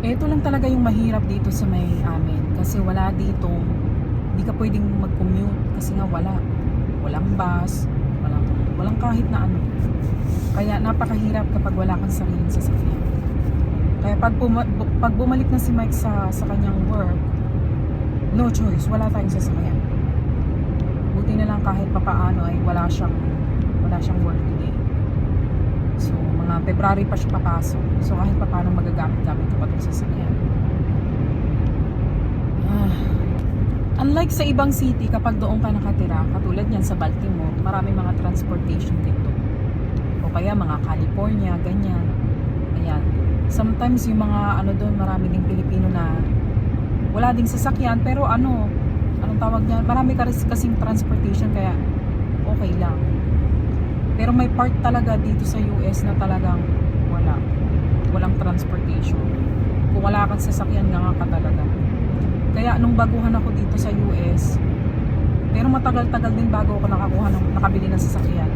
Ito lang talaga yung mahirap dito sa may amin. Kasi wala dito, hindi ka pwedeng mag-commute. Kasi nga wala. Walang bus, walang, walang kahit na ano. Kaya napakahirap kapag wala kang sariling sasakyan. Kaya pag, puma- bu- pag bumalik na si Mike sa, sa kanyang work, no choice, wala tayong sasakyan. Buti na lang kahit papaano ay wala siyang wala siyang work today. So, mga February pa siya papasok. So, kahit papaano magagamit-gamit ko pa itong sasakyan. Ah. Unlike sa ibang city, kapag doon ka nakatira, katulad niyan sa Baltimore, marami mga transportation dito. O kaya mga California, ganyan. Ayan. Sometimes yung mga ano doon, marami ding Pilipino na wala ding sasakyan, pero ano, anong tawag niya? Marami ka kasing transportation, kaya okay lang. Pero may part talaga dito sa US na talagang wala. Walang transportation. Kung wala kang sasakyan, nga ka talaga. Kaya nung baguhan ako dito sa US, pero matagal-tagal din bago ako nakakuha ng, nakabili ng sasakyan.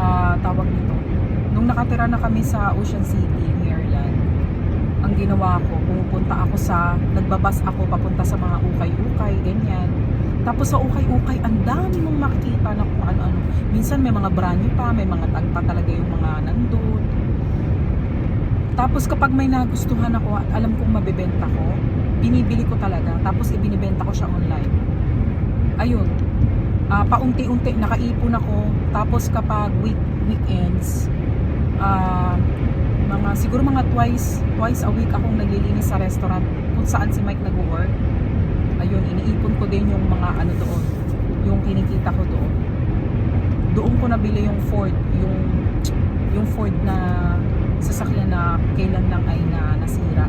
Ah, tawag nito. Nung nakatira na kami sa Ocean City, Maryland, ang ginawa ko, pumupunta ako sa, nagbabas ako papunta sa mga ukay-ukay, ganyan. Tapos sa ukay-ukay, ang dami mong makikita na kung ano-ano. Minsan may mga brand new pa, may mga tag pa talaga yung mga nandun. Tapos kapag may nagustuhan ako at alam kong mabebenta ko, binibili ko talaga. Tapos ibinibenta ko siya online. Ayun. Ah, paunti-unti nakaipon ako. Tapos kapag week weekends, ah, mga siguro mga twice twice a week akong naglilinis sa restaurant kung saan si Mike nag-work. Ayun, iniipon ko din yung mga ano doon, yung kinikita ko doon. Doon ko nabili yung Ford, yung yung Ford na sasakyan na kailan lang ay na nasira.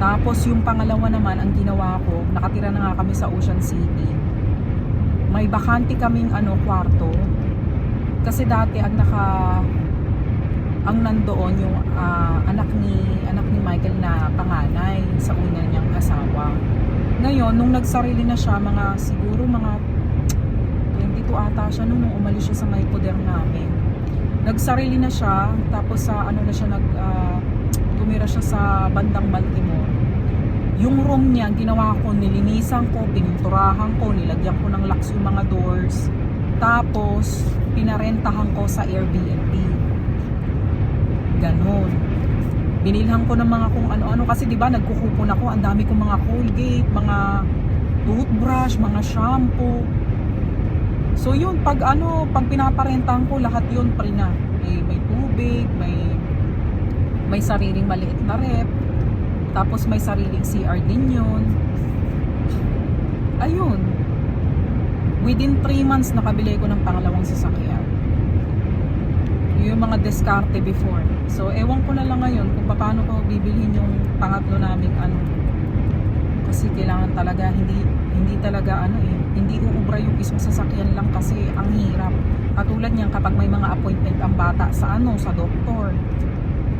Tapos yung pangalawa naman, ang ginawa ko, nakatira na nga kami sa Ocean City. May bakante kaming ano kwarto. Kasi dati ang naka ang nandoon yung ah, anak ni anak ni Michael na panganay sa una niyang asawa. Ngayon, nung nagsarili na siya, mga siguro mga 22 ata siya nung, nung umalis siya sa may poder namin. Nagsarili na siya, tapos sa ano na siya nag ah, tumira siya sa bandang Baltimore. Yung room niya, ginawa ko, nilinisan ko, pininturahan ko, nilagyan ko ng locks yung mga doors. Tapos, pinarentahan ko sa Airbnb. Ganon. Binilhan ko ng mga kung ano-ano kasi 'di ba nagkukupon ako, ang dami kong mga Colgate, mga toothbrush, mga shampoo. So yun, pag ano, pag pinaparentahan ko lahat yun pre na. May, may tubig, may may sariling maliit na rep. Tapos may sariling CR din yun. Ayun. Within 3 months nakabili ko ng pangalawang sasakyan yung mga diskarte before. So, ewan ko na lang ngayon kung paano ko bibilhin yung pangatlo naming ano. Kasi kailangan talaga, hindi hindi talaga ano eh, hindi uubra yung isang sasakyan lang kasi ang hirap. Katulad niyan kapag may mga appointment ang bata sa ano, sa doktor.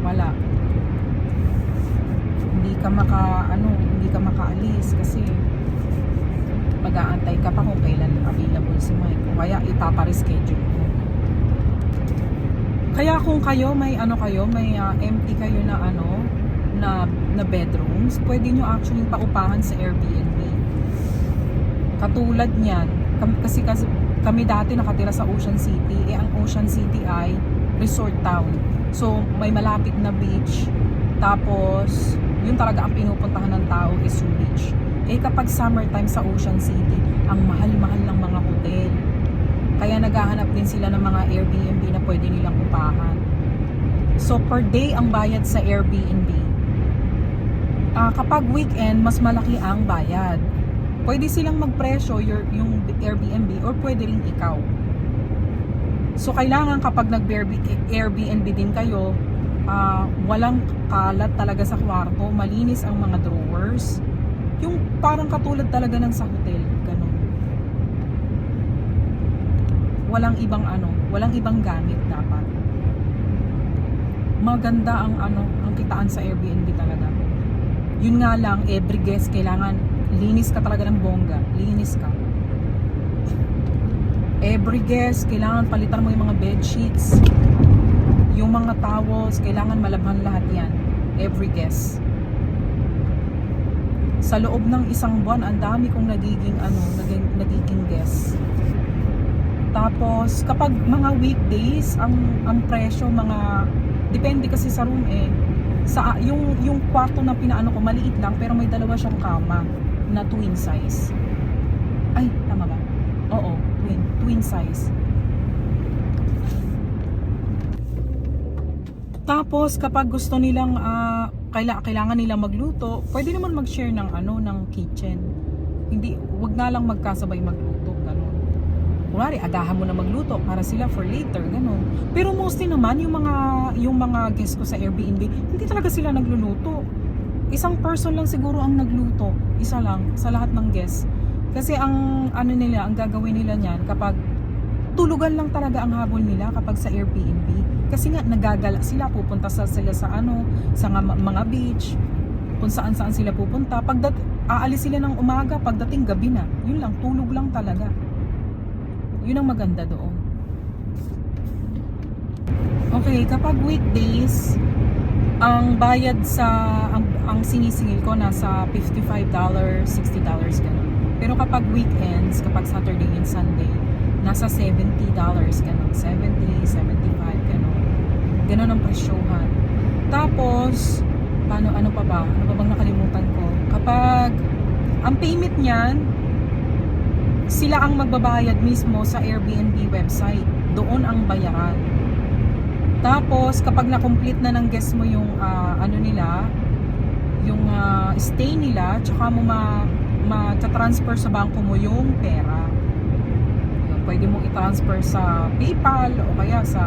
Wala. Hindi ka maka ano, hindi ka makaalis kasi mag-aantay ka pa kung kailan available si Mike. Kaya ipapa-reschedule mo. Kaya kung kayo may ano kayo, may ah, empty kayo na ano na na bedrooms, pwede nyo actually paupahan sa Airbnb. Katulad niyan, kasi, kasi kami dati nakatira sa Ocean City, eh ang Ocean City ay resort town. So may malapit na beach. Tapos yun talaga ang pinupuntahan ng tao is yung beach. Eh kapag summertime sa Ocean City, ang mahal-mahal ng mga hotel. Kaya naghahanap din sila ng mga Airbnb na pwede nilang upahan. So per day ang bayad sa Airbnb. Ah, kapag weekend, mas malaki ang bayad. Pwede silang magpresyo your, yung Airbnb or pwede rin ikaw. So kailangan kapag nag-Airbnb din kayo, ah, walang kalat talaga sa kwarto, malinis ang mga drawers. Yung parang katulad talaga ng sa hotel, ganun walang ibang ano, walang ibang gamit dapat. Maganda ang ano, ang kitaan sa Airbnb talaga. Yun nga lang, every guest kailangan linis ka talaga ng bongga, linis ka. Every guest kailangan palitan mo yung mga bed sheets, Yung mga towels, kailangan malabhan lahat yan. Every guest. Sa loob ng isang buwan, ang dami kong nagiging ano, naging, nagiging guest. Tapos kapag mga weekdays, ang ang presyo mga depende kasi sa room eh. Sa yung yung kwarto na pinaano ko maliit lang pero may dalawa siyang kama na twin size. Ay, tama ba? Oo, twin, twin size. Tapos kapag gusto nilang ah, kaila, kailangan nilang magluto, pwede naman mag-share ng ano ng kitchen. Hindi wag na lang magkasabay magluto. Kunwari, agahan mo na magluto para sila for later, ganun. Pero mostly naman yung mga yung mga guests ko sa Airbnb, hindi talaga sila nagluluto. Isang person lang siguro ang nagluto, isa lang sa lahat ng guests. Kasi ang ano nila, ang gagawin nila niyan kapag tulugan lang talaga ang habol nila kapag sa Airbnb. Kasi nga nagagala sila, pupunta sa sila sa ano, sa mga beach, kung saan saan sila pupunta. Pagdat aalis sila ng umaga, pagdating gabi na. Yun lang, tulog lang talaga. Yun ang maganda doon. Okay, kapag weekdays, ang bayad sa ang, ang sinisingil ko nasa $55, $60 ganun. Pero kapag weekends, kapag Saturday and Sunday, nasa $70 ganun. 70, 75 ganun. Ganun ang presyohan. Tapos, paano, ano pa ba? Ano pa bang nakalimutan ko? Kapag, ang payment niyan, sila ang magbabayad mismo sa Airbnb website. Doon ang bayaran. Tapos, kapag na-complete na ng guest mo yung ah, ano nila, yung ah, stay nila, tsaka mo ma, ma-transfer sa bangko mo yung pera. Pwede mo i-transfer sa PayPal o kaya sa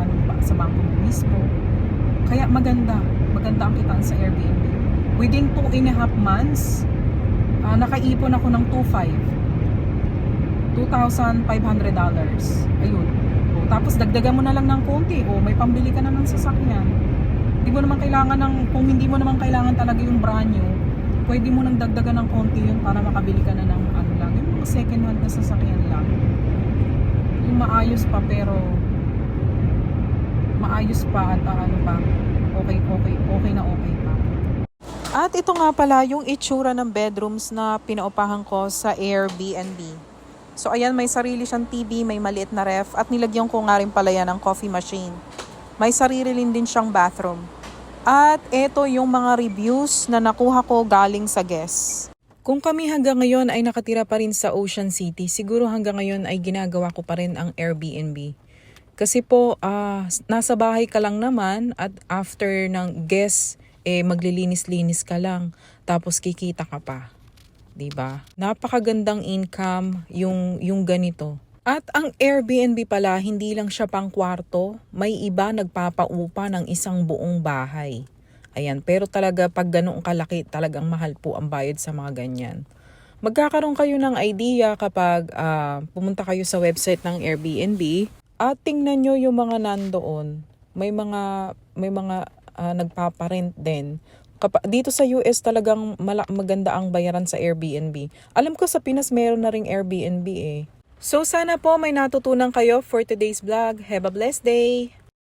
ano ba, sa bangko mo mismo. Kaya maganda, maganda ang kitaan sa Airbnb. Within 2 and a half months, ah, nakaipon ako ng 2.5. $2,500. Ayun. O, tapos dagdagan mo na lang ng konti. O, may pambili ka na ng sasakyan. Hindi mo naman kailangan ng, kung hindi mo naman kailangan talaga yung brand new, pwede mo nang dagdagan ng konti yun para makabili ka na ng ano lang. Yung mga second hand na sasakyan lang. Yung maayos pa pero maayos pa at ah, ano pa okay okay okay na okay pa at ito nga pala yung itsura ng bedrooms na pinaupahan ko sa Airbnb. So ayan, may sarili siyang TV, may maliit na ref, at nilagyan ko nga rin pala yan ng coffee machine. May sarili rin din siyang bathroom. At ito yung mga reviews na nakuha ko galing sa guests. Kung kami hanggang ngayon ay nakatira pa rin sa Ocean City, siguro hanggang ngayon ay ginagawa ko pa rin ang Airbnb. Kasi po, ah, nasa bahay ka lang naman at after ng guest, eh maglilinis-linis ka lang. Tapos kikita ka pa. 'Di ba? Napakagandang income yung yung ganito. At ang Airbnb pala hindi lang siya pang kwarto, may iba nagpapaupa ng isang buong bahay. Ayan, pero talaga pag ganoong kalaki, talagang mahal po ang bayad sa mga ganyan. Magkakaroon kayo ng idea kapag ah, pumunta kayo sa website ng Airbnb at tingnan nyo yung mga nandoon. May mga may mga ah, nagpaparent din. Dito sa US talagang maganda ang bayaran sa Airbnb. Alam ko sa Pinas meron na ring Airbnb eh. So sana po may natutunan kayo for today's vlog. Have a blessed day!